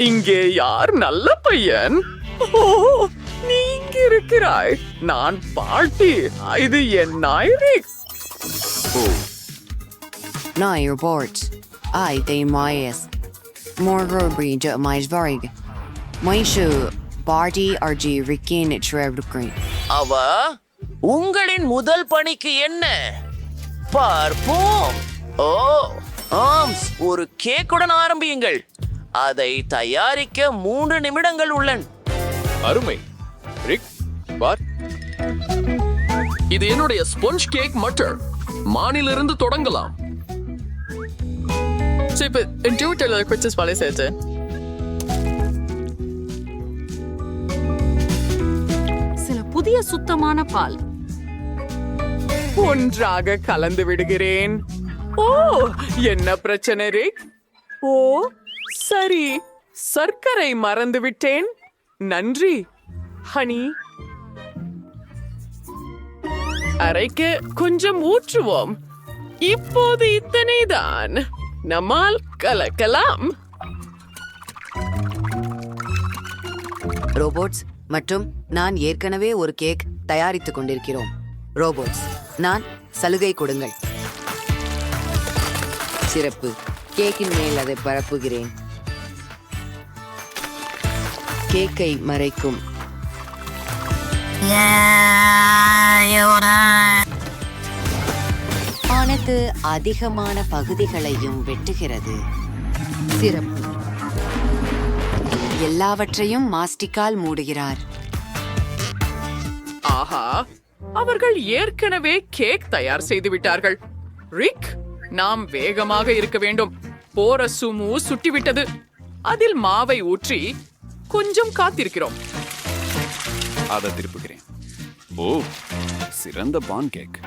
இங்கே யார் நல்ல பையன் ஓ நீ இங்க இருக்கிறாய் நான் பாட்டி இது என் நாய் Rick Nair bort. Ai de mais. More bridge mais varig. Maishu Bardi RG Rikin Trevgreen. அவ உங்களின் முதல் பணிக்கு என்ன பார்ப்போம் ஓ ஆம்ஸ் ஒரு கேக்குடன் ஆரம்பியுங்கள் அதை தயாரிக்க மூன்று நிமிடங்கள் உள்ளன. அருமை. ரிக் பார். இது என்னுடைய ஸ்பொஞ்ச் கேக் மட்டர். மானிலிருந்து தொடங்கலாம். Wallis hätte. சில புதிய சுத்தமான பால். ஒன்றாக கலந்து விடுகிறேன். ஓ என்ன பிரச்சனை ரிக்? ஓ சரி. சர்க்கரை மறந்து விட்டேன் நன்றி. ஹனி. அரைக்க கொஞ்சம் ஊற்றுவோம். இப்போது இத்தனைதான். நம்மால் கலக்கலாம். ரோபோட்ஸ் மற்றும் நான் ஏற்கனவே ஒரு கேக் தயாரித்துக் கொண்டிருக்கிறோம். ரோபோட்ஸ் நான் சலுகை கொடுங்கள். சிறப்பு. கேக்கின் மேல் அதை பரப்புகிறேன். கேக்கை மறைக்கும். ஆனது அதிகமான பகுதிகளையும் வெட்டுகிறது. சிறப்பு. எல்லாவற்றையும் மாஸ்டிக்கால் மூடுகிறார். ஆஹா அவர்கள் ஏற்கனவே கேக் தயார் செய்து விட்டார்கள் ரிக் நாம் வேகமாக இருக்க வேண்டும். போற சுமு சுட்டிவிட்டது. அதில் மாவை ஊற்றி கொஞ்சம் காத்திருக்கிறோம். அதை திருப்புகிறேன். ஓ சிறந்த பான் கேக்.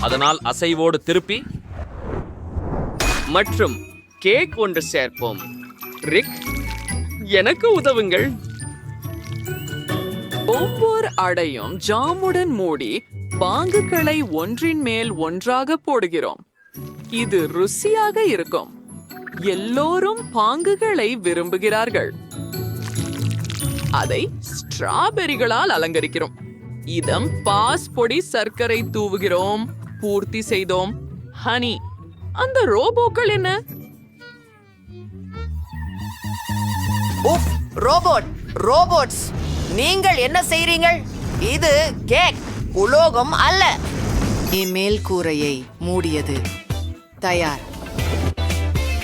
அதனால் அசைவோடு திருப்பி மற்றும் கேக் ஒன்று சேர்ப்போம். ரிக் எனக்கு உதவுங்கள். ஒவ்வொரு அடையும் ஜாமுடன் மூடி பாங்குகளை ஒன்றின் மேல் ஒன்றாக போடுகிறோம். இது ருசியாக இருக்கும். எல்லோரும் பாங்குகளை விரும்புகிறார்கள். அதை ஸ்ட்ராபெரிகளால் அலங்கரிக்கிறோம். இதம் பாஸ் பொடி சர்க்கரை தூவுகிறோம். பூர்த்தி செய்தோம். ஹனி அந்த ரோபோக்கள் என்ன? உஃப் ரோபோட் ரோபோட்ஸ். நீங்கள் என்ன செய்றீங்கள்? இது கேக் உலோகம் அல்ல. இமேல் கூரையை மூடியது. தயார்.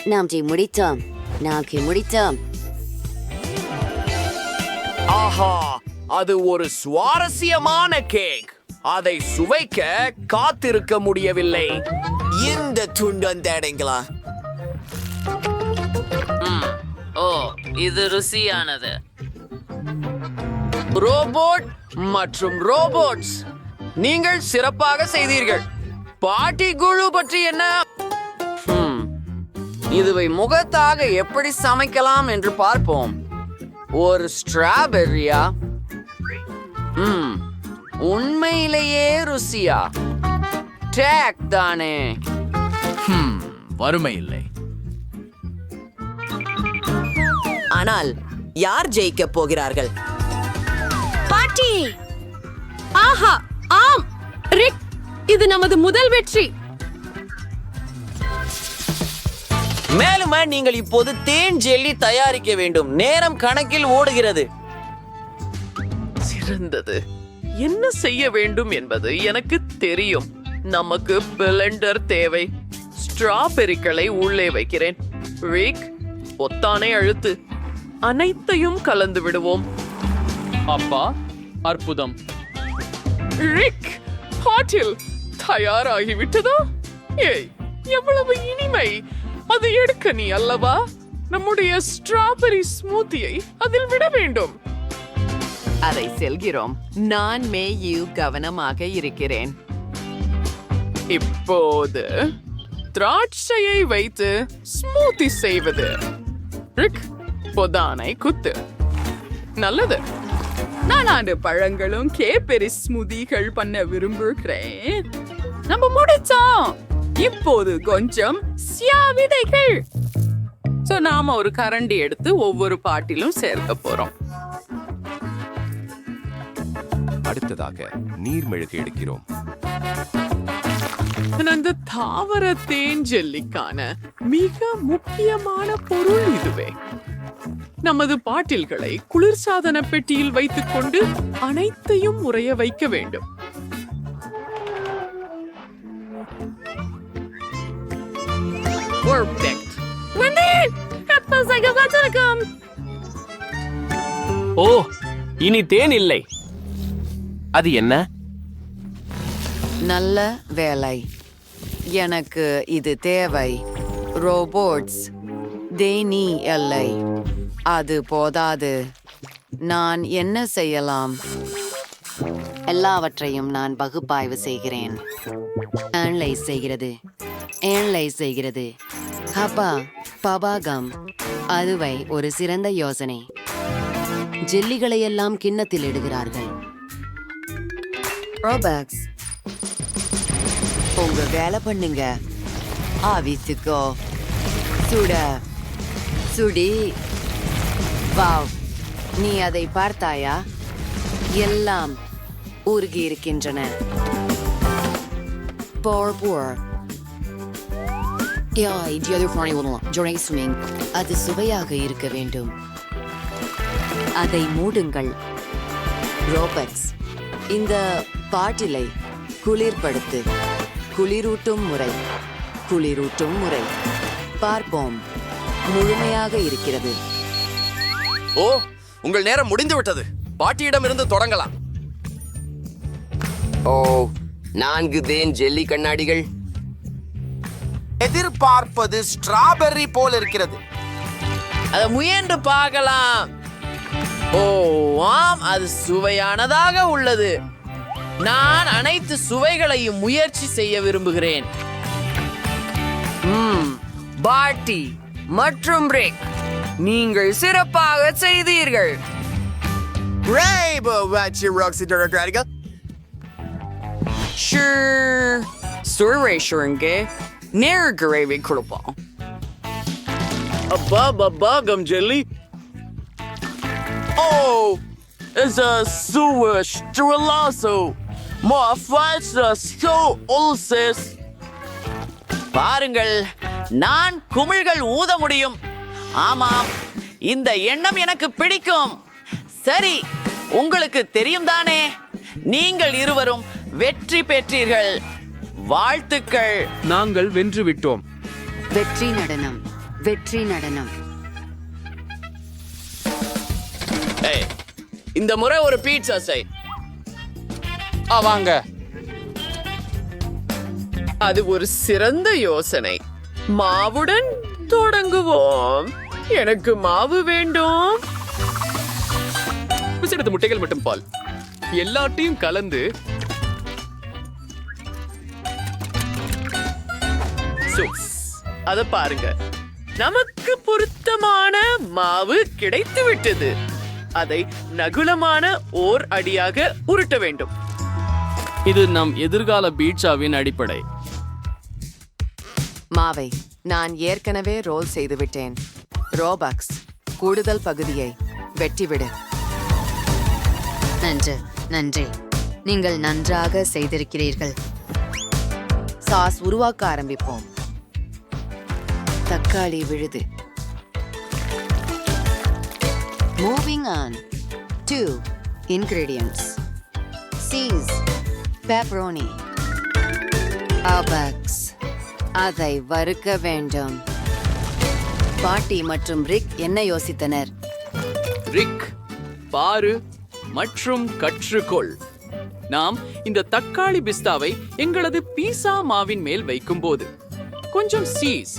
நாம் முடித்தோம். நாம் கி முடித்தோம். ஆஹா அது ஒரு சுவாரஸ்யமான கேக். அதை சுவைக்க காத்திருக்க முடியவில்லை. இந்த துண்டம் தேடைங்களா ஓ இது ருசியானது. ரோபோட் மற்றும் ரோபோட்ஸ். நீங்கள் சிறப்பாக செய்தீர்கள். பாட்டி குழு பற்றி என்ன? இதுவை முகத்தாக எப்படி சமைக்கலாம் என்று பார்ப்போம். ஒரு ஸ்ட்ராபெர்ரியா? ம். உண்மையிலேயே ருசியா? டேக் தானே. வறுமை இல்லை. ஆனால் யார் ஜெயிக்க போகிறார்கள்? பாட்டி! ஆஹா ஆம். ரிக் இது நமது முதல் வெற்றி. மேலும் நீங்கள் இப்போது தேன் ஜெல்லி தயாரிக்க வேண்டும். நேரம் கணக்கில் ஓடுகிறது. சிறந்தது. என்ன செய்ய வேண்டும் என்பது எனக்கு தெரியும். நமக்கு பிளெண்டர் தேவை. ஸ்ட்ராபெரிகளை உள்ளே வைக்கிறேன். ரிக் பொத்தானை அழுத்து. அனைத்தையும் கலந்து விடுவோம். அப்பா அற்புதம். ரிக் பாட்டில் தயாராகிவிட்டதா? ஏய் எவ்வளவு இனிமை. அது எடுக்க நீ அல்லவா? நம்முடைய ஸ்ட்ராபெரி ஸ்மூத்தியை அதில் விட வேண்டும். அதை செல்கிறோம். நான் மேயு கவனமாக இருக்கிறேன். இப்போது திராட்சையை வைத்து ஸ்மூத்தி செய்வது. ரிக் பொதானை குத்து. நல்லது. நான் அந்த பழங்களும் கேப்பெரி ஸ்மூதிகள் பண்ண விரும்புகிறேன். நம்ம முடிச்சோம். இப்போது கொஞ்சம் சியா விதைகள் சோ நாம ஒரு கரண்டி எடுத்து ஒவ்வொரு பாட்டிலும் சேர்க்க போறோம். அடுத்ததாக நீர்மெழுகு எடுக்கிறோம். அந்த தாவர தேன் ஜெல்லிக்கான மிக முக்கியமான பொருள் இதுவே. நமது பாட்டில்களை குளிர்சாதன பெட்டியில் வைத்துக்கொண்டு அனைத்தையும் உறைய வைக்க வேண்டும். Perfect. ஓ இனி தேன் இல்லை. அது என்ன? நல்ல வேலை. எனக்கு இது தேவை. ரோபோட்ஸ் தேனி எல்லை. அது போதாது. நான் என்ன செய்யலாம்? எல்லாவற்றையும் நான் பகுப்பாய்வு செய்கிறேன். அனலைஸ் செய்கிறது. அனலைஸ் செய்கிறது. அப்பா பபாகம் அதுவை ஒரு சிறந்த யோசனை. ஜெல்லிகளை எல்லாம் கிண்ணத்தில் இடுகிறார்கள். ரோபாக்ஸ் உங்க வேலை பண்ணுங்க. ஆவிசுக்கோ சுட. சுடி. வாவ். நீ அதை பார்த்தாயா? எல்லாம் உருகி இருக்கின்றன. போர் போர் அது சுவையாக இருக்க வேண்டும். அதை மூடுங்கள். ரோபக்ஸ் இந்த பாட்டிலை குளிர்படுத்து. குளிரூட்டும் முறை. குளிரூட்டும் முறை. பார்ப்போம். முழுமையாக இருக்கிறது. ஓ உங்கள் நேரம் முடிந்து விட்டது. பாட்டியிடமிருந்து தொடங்கலாம். ஓ நான்கு தேன் ஜெல்லி கண்ணாடிகள். எதிர்பார்ப்பது ஸ்ட்ராபெர்ரி போல் இருக்கிறது. அதை முயன்று பார்க்கலாம். ஓ ஆம் அது சுவையானதாக உள்ளது. நான் அனைத்து சுவைகளையும் முயற்சி செய்ய விரும்புகிறேன். பாட்டி மற்றும் பிரேக் நீங்கள் சிறப்பாக செய்தீர்கள். Rainbow Watchy Roxy Democratica. Sure. சுரேஷருங்க நேர் கிரேவி கொடுப்போம் அப்பா பபாகம் ஜெல்லி அ it's a sewer strelasso. மோ falsa ஸ்டோ உல்சஸ் பாருங்கள் நான் குமிழ்கள் ஊத முடியும். ஆமாம் இந்த எண்ணம் எனக்கு பிடிக்கும். சரி உங்களுக்கு தெரியும் தானே? நீங்கள் இருவரும் வெற்றி பெற்றீர்கள். வாழ்த்துக்கள். நாங்கள் வென்று விட்டோம் வெற்றி நடனம் வெற்றி நடனம். ஏய், இந்த முறை ஒரு பீட்சா செய். வாங்க. அது ஒரு சிறந்த யோசனை. மாவுடன் தொடங்குவோம். எனக்கு மாவு வேண்டும். முட்டைகள் மட்டும் பால். எல்லாத்தையும் கலந்து சுஸ். அத பாருங்க. நமக்கு பொருத்தமான மாவு கிடைத்து விட்டது. அதை நகுலமான ஓர் அடியாக உருட்ட வேண்டும். இது நம் எதிர்கால பீட்சாவின் அடிப்படை. மாவை நான் ஏற்கனவே ரோல் செய்து விட்டேன். ரோபக்ஸ் கூடுதல் பகுதியை வெட்டிவிடு. நன்று நன்றி. நீங்கள் நன்றாக செய்திருக்கிறீர்கள். சாஸ் உருவாக்க ஆரம்பிப்போம். தக்காளி விழுது. Moving on to ingredients cheese pepperoni அபக்ஸ் அதை வறுக்க வேண்டும். பாட்டி மற்றும் ரிக் என்ன யோசித்தனர்? ரிக் பாரு மற்றும் கற்றுக்கொள். நாம் இந்த தக்காளி பிஸ்தாவை எங்களது பீஸா மாவின் மேல் வைக்கும்போது கொஞ்சம் சீஸ்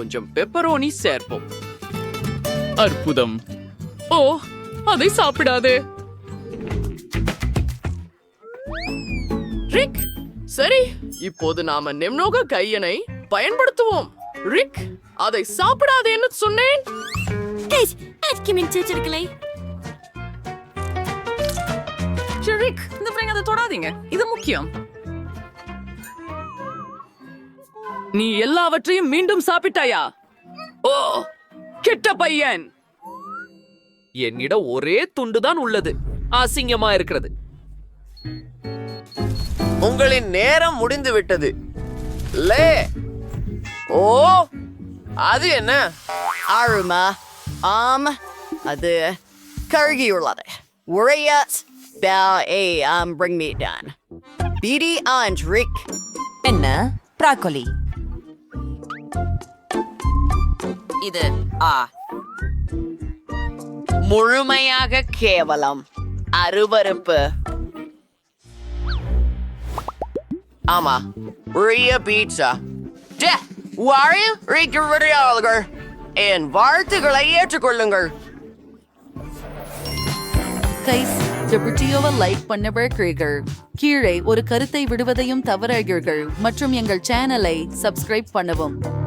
கொஞ்சம் பெப்பரோனி சேர்ப்போம். அற்புதம். ஓ அதை சாப்பிடாதே. ரிக் சரி. இப்போது நாம நெம்னோக கையனை பயன்படுத்துவோம். ரிக் அதை சாப்பிடாதேன்னு சொன்னேன். ரிக் இந்த பிள்ளைங்க அதை தொடாதீங்க. இது முக்கியம். நீ எல்லாவற்றையும் மீண்டும் சாப்பிட்டாயா? ஓ கெட்ட பையன். என்னிடம் ஒரே துண்டுதான் உள்ளது. அசிங்கமா இருக்கிறது. உங்களின் நேரம் முடிந்து விட்டது. லே. ஓ அது என்ன? ஆறுமா ஆம் அது கருகியுள்ளது. உரைய ஏ ஆம் bring me down. பிடி ஆண்ட் ரிக் என்ன? ப்ராக்கோலி. இது ஆ. முழுமையாக கேவலம். அருவறுப்பு ஆமா. ரிய பீட்சா டே வாழை இருக்கிறவர்கள் என் வாழ்த்துக்களை ஏற்றுக்கொள்ளுங்கள். கைஸ் ஜெபர்டியோவை லைக் பண்ண பண்ணவர்கள் கீழே ஒரு கருத்தை விடுவதையும் தவறாகிறீர்கள் மற்றும் எங்கள் சேனலை சப்ஸ்கிரைப் பண்ணவும்.